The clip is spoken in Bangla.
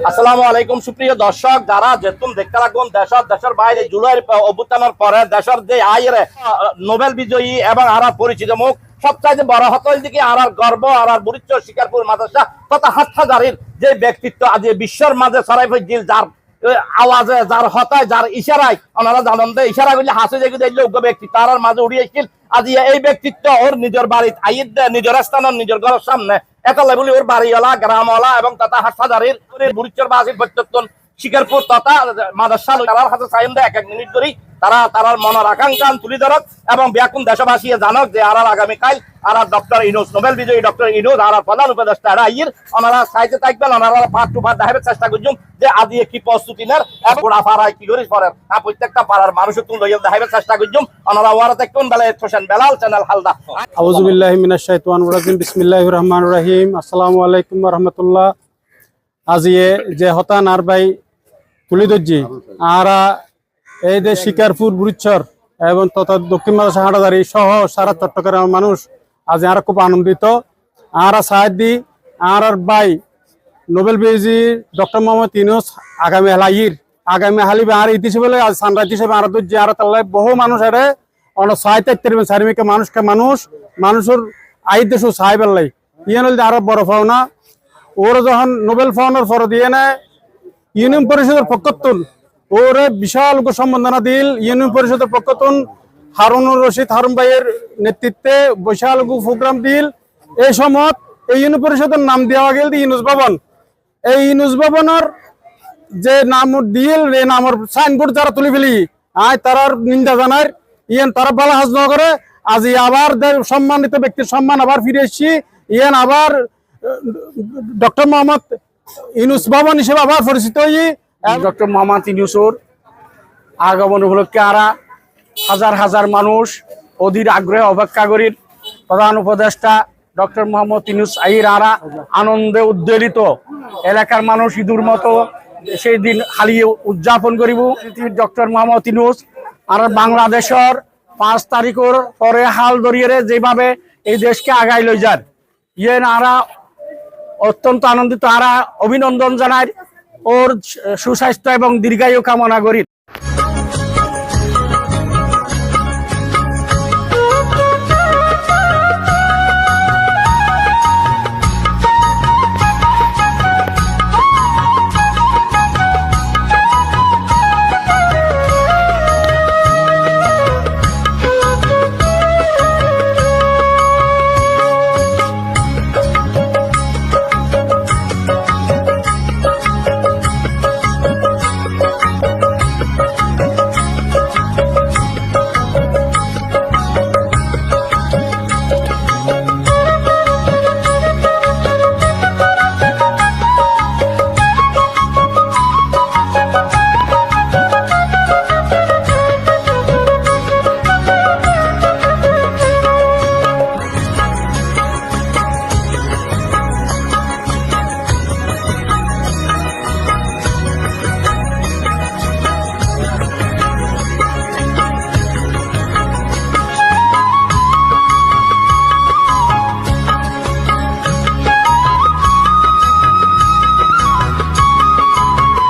আসসালামু আলাইকুম, সুপ্রিয় দর্শক, যারা যেতুন দেখতে রাখুন দেশের দেশের বাইরে জুলাইয়ের অভ্যুত্থানের পরে দেশের যে আয়ের নোবেল বিজয়ী এবং পরিচিত মুখ, সবচাইতে বড় হতল দিকে আর গর্ব আর বুড়িচ্চ শিকারপুর মাদ্রাসা তথা হাটহাজারির যে ব্যক্তিত্ব, আজ বিশ্বের মাঝে সরাই জিল যার আওয়াজে যার হতায়, যার ইশারায়, ওনারা জানান দে ইশারা হাসি জেগে দিল যোগ্য ব্যক্তি, তার মাঝে উড়িয়েছিল আজ এই ব্যক্তিত্ব ওর নিজের বাড়ির আইদ নিজের স্থান নিজের ঘরের সামনে। একালে বলি ওর বাড়িওয়ালা, গ্রামওয়ালা এবং তথা হাটহাজারির বুড়িচ্চর বাসির প্রত্যেকজন শিকারপুর তথা মাদ্রাসা তারার হাতে চাইন দেয়, এক এক মিনিট ধরে তারা, তারার মনের আকাঙ্ক্ষা তুলি ধরক এবং ব্যাকুন দেশবাসী জানক যে আর আগামীকাল আর ডক্টর ইনোজ, নোবেল বিজয়ী ডক্টর ইনোজ, আর প্রধান উপদেষ্টা এরা আইয়ের ওনারা সাইতে থাকবেন, ওনারা টু পাঁচ দেখাবার চেষ্টা করছেন যে আদি কি প্রস্তুতি নেন পাড়ায় কি করিস পরে আর প্রত্যেকটা পাড়ার মানুষের তুল লইয়া দেখাবার চেষ্টা করছেন। ওনারা ওয়ারা দেখুন বেলা হোসেন বেলাল, চ্যানেল হালদা। আউজুবিল্লাহ মিনাশ বিসমিল্লাহির রহমানির রহিম। আসসালামু আলাইকুম ওয়া রাহমাতুল্লাহ। আজিয়ে যে ভাই তুলি আরা এই যে শিকারপুর, বুড়িচ্ছর এবং তথা দক্ষিণ মাদ্রাসা হাটাদারি সহ সারা চট্টগ্রামের মানুষ আজ আর খুব আনন্দিত। আরা সাহায্য দি আর আর ভাই, নোবেল বিজয়ী ডক্টর মোহাম্মদ ইউনুস আগামী হালাইর আগামী হালিবে আর ইতিহাস বলে আজ সানরাইজ হিসেবে আর দুজি আর তাল্লাই বহু মানুষ আরে অন সাহিত্য তেরবেন সারিমিকে মানুষকে মানুষ, মানুষের আই দেশ সাহাই পেলাই ইয়ে নল আরও বড় পাওনা ওর যখন নোবেল পাওনার পর দিয়ে নেয় ইউনিয়ন পরিষদের পক্ষতুন, ওরে বিশাল সম্বন্ধনা দিল। ইউনিয়ন পরিষদের পক্ষতুন হারুনুর রশিদ হারুন ভাইয়ের নেতৃত্বে বিশাল গো প্রোগ্রাম দিল। এই সময় এই ইউনিয়ন পরিষদের নাম দেওয়া গেল ইউনুস ভবন। এই ইউনুস ভবনের যে নাম দিল, এই নামের সাইনবোর্ড যারা তুলি ফেলি, আয় তারার নিন্দা জানার ইয়ান তারা বালা হাজ করে, আজি আবার সম্মানিত ব্যক্তির সম্মান আবার ফিরে এসছি। ইয়ান আবার, ডক্টর মোহাম্মদ ইউনুস ভবন হিসেবে আবার পরিচিত হই। ডক্টর মোহাম্মদ ইউনুসুর আগমন উপলক্ষে আরা হাজার হাজার মানুষ অধীর আগ্রহে অপেক্ষা করির প্রধান উপদেষ্টা ডক্টর মোহাম্মদ ইউনুস আইর আরা আনন্দে উদ্বেলিত। এলাকার মানুষ ইঁদুর মতো সেই দিন হালিয়ে উদযাপন করিব। ডক্টর মোহাম্মদ ইউনুস আর বাংলাদেশের পাঁচ তারিখের পরে হাল ধরিয়ে যেভাবে এই দেশকে আগাই লই যান। ইয়ে আরা অত্যন্ত আনন্দিত। আরা অভিনন্দন জানায় ওর সুস্বাস্থ্য এবং দীর্ঘায়ু কামনা করি।